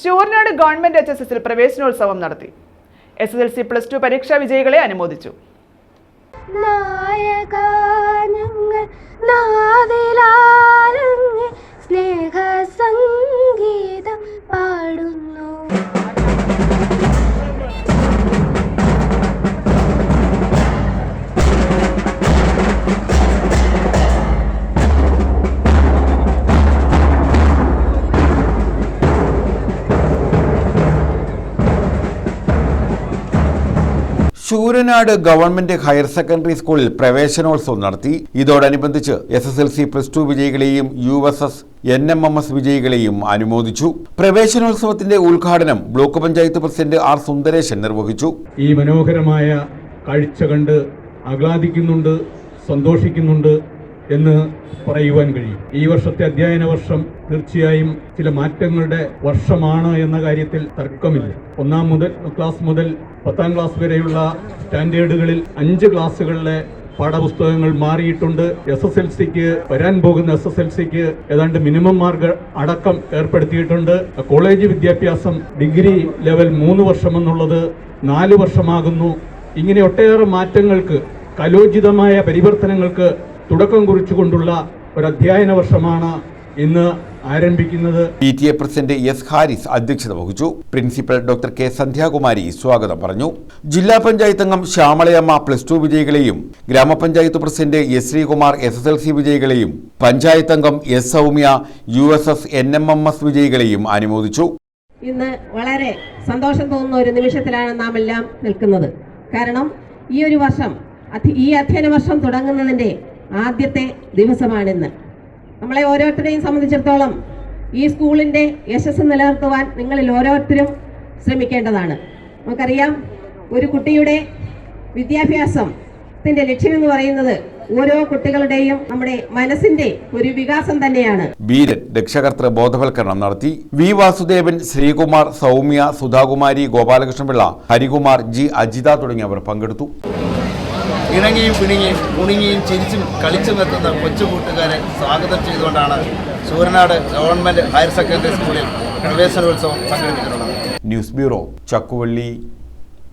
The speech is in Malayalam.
ശൂരനാട് ഗവൺമെന്റ് എച്ച് എസ് എസിൽ പ്രവേശനോത്സവം നടത്തി. S S L C plus two പരീക്ഷാ വിജയികളെ അനുമോദിച്ചു. നായകാനങ്ങൾ ശൂരനാട് ഗവൺമെന്റ് ഹയർ സെക്കൻഡറി സ്കൂളിൽ പ്രവേശനോത്സവം നടത്തി. ഇതോടനുബന്ധിച്ച് S S L C plus two വിജയികളെയും U S S N M M S വിജയികളെയും അനുമോദിച്ചു. പ്രവേശനോത്സവത്തിന്റെ ഉദ്ഘാടനം block panchayat president R Sundaresan നിർവഹിച്ചു. ഈ മനോഹരമായ കാഴ്ച കണ്ട് ആഹ്ലാദിക്കുന്നുണ്ട് സന്തോഷിക്കുന്നുണ്ട്. എന്ന് പറയുവാൻ കഴിയും. ഈ വർഷത്തെ അധ്യയന വർഷം തീർച്ചയായും ചില മാറ്റങ്ങളുടെ വർഷമാണ് എന്ന കാര്യത്തിൽ തർക്കമില്ല. ഒന്നാം മുതൽ ക്ലാസ് മുതൽ പത്താം ക്ലാസ് വരെയുള്ള സ്റ്റാൻഡേർഡുകളിൽ അഞ്ച് ക്ലാസ്സുകളിലെ പാഠപുസ്തകങ്ങൾ മാറിയിട്ടുണ്ട്. എസ് എസ് എൽ സിക്ക് വരാൻ പോകുന്ന എസ് എസ് എൽ സിക്ക് ഏതാണ്ട് മിനിമം മാർക്ക് അടക്കം ഏർപ്പെടുത്തിയിട്ടുണ്ട്. കോളേജ് വിദ്യാഭ്യാസം ഡിഗ്രി ലെവൽ മൂന്ന് വർഷമെന്നുള്ളത് നാല് വർഷമാകുന്നു. ഇങ്ങനെ ഒട്ടേറെ മാറ്റങ്ങൾക്ക് കലോചിതമായ പരിവർത്തനങ്ങൾക്ക് തുടക്കം കുറിച്ചുകൊണ്ടുള്ള ഒരു അധ്യയന വർഷമാണ് ഇന്ന് ആരംഭിക്കുന്നത്. P T A president S Haris അധ്യക്ഷത വഹിച്ചു. പ്രിൻസിപ്പൽ ഡോക്ടർ കെ സന്ധ്യാകുമാരി സ്വാഗതം പറഞ്ഞു. ജില്ലാ പഞ്ചായത്ത് അംഗം ശ്യാമളയമ്മ പ്ലസ് ടു വിജയികളെയും ഗ്രാമപഞ്ചായത്ത് president S Sreekumar S S L C വിജയികളെയും panchayat അംഗം S Soumya U S S N M M S വിജയികളെയും അനുമോദിച്ചു. ഇന്ന് വളരെ സന്തോഷം തോന്നുന്ന ഒരു നിമിഷത്തിലാണ് നാം എല്ലാം നിൽക്കുന്നത്. കാരണം ഈ ഒരു വർഷം ഈ അധ്യയന വർഷം തുടങ്ങുന്നതിന്റെ ആദ്യത്തെ ദിവസമാണിന്ന്. നമ്മളെ ഓരോരുത്തരെയും സംബന്ധിച്ചിടത്തോളം ഈ സ്കൂളിന്റെ യശസ് നിലനിർത്തുവാൻ നിങ്ങളിൽ ഓരോരുത്തരും ശ്രമിക്കേണ്ടതാണ്. നമുക്കറിയാം ഒരു കുട്ടിയുടെ വിദ്യാഭ്യാസത്തിന്റെ ലക്ഷ്യമെന്ന് പറയുന്നത് ഓരോ കുട്ടികളുടെയും നമ്മുടെ മനസ്സിന്റെ ഒരു വികാസം തന്നെയാണ്. വീരൻ രക്ഷകർത്തൃ ബോധവൽക്കരണം നടത്തി. വി വാസുദേവൻ ശ്രീകുമാർ സൗമ്യ സുധാകുമാരി ഗോപാലകൃഷ്ണപിള്ള ഹരികുമാർ ജി അജിത തുടങ്ങിയവർ പങ്കെടുത്തു. ഇണങ്ങിയും പിണുങ്ങിയും കുണുങ്ങിയും ചിരിച്ചും കളിച്ചും എത്തുന്ന കൊച്ചു കൂട്ടുകാരെ സ്വാഗതം ചെയ്തുകൊണ്ടാണ് സൂരനാട് ഗവൺമെന്റ് ഹയർ സെക്കൻഡറി സ്കൂളിൽ പ്രവേശനോത്സവം സംഘടിപ്പിച്ചിട്ടുള്ളത്. News bureau Chakkuvalli